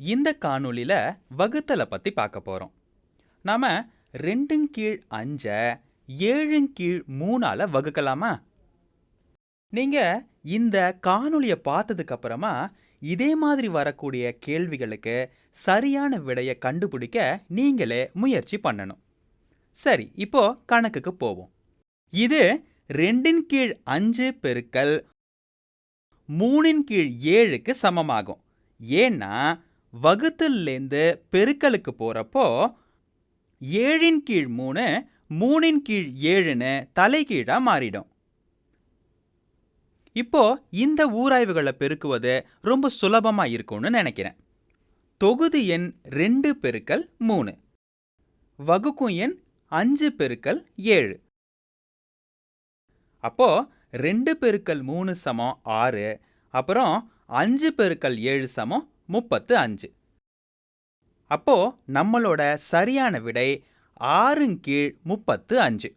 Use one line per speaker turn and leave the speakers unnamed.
இந்த காணொளியில வகுத்தலை பற்றி பார்க்க போகிறோம் நாம ரெண்டுங் கீழ் அஞ்சை ஏழுங் கீழ் மூணால வகுக்கலாமா? நீங்கள் இந்த காணொலியை பார்த்ததுக்கப்புறமா இதே மாதிரி வரக்கூடிய கேள்விகளுக்கு சரியான விடையை கண்டுபிடிக்க நீங்களே முயற்சி பண்ணணும். சரி இப்போ கணக்குக்கு போவோம். இது ரெண்டின் கீழ் அஞ்சு பெருக்கல் மூணின் கீழ் ஏழுக்கு சமமாகும். ஏன்னா வகுத்தல்லேருந்து பெருக்கலுக்கு போறப்போ ஏழின் கீழ் மூணு மூணின் கீழ் ஏழுன்னு தலைகீழா மாறிடும். இப்போ இந்த ஊராய்வுகளை பெருக்குவது ரொம்ப சுலபமா இருக்கும்னு நினைக்கிறேன். தொகுதி எண் ரெண்டு பெருக்கல் மூணு. வகுக்கும் எண் அஞ்சு பெருக்கல் ஏழு. அப்போ ரெண்டு பெருக்கல் மூணு சமம் ஆறு அப்புறம் அஞ்சு பெருக்கல் ஏழு சமம் முப்பத்து அஞ்சு. அப்போ நம்மளோட சரியான விடை ஆறுங் கீழ் முப்பத்து அஞ்சு.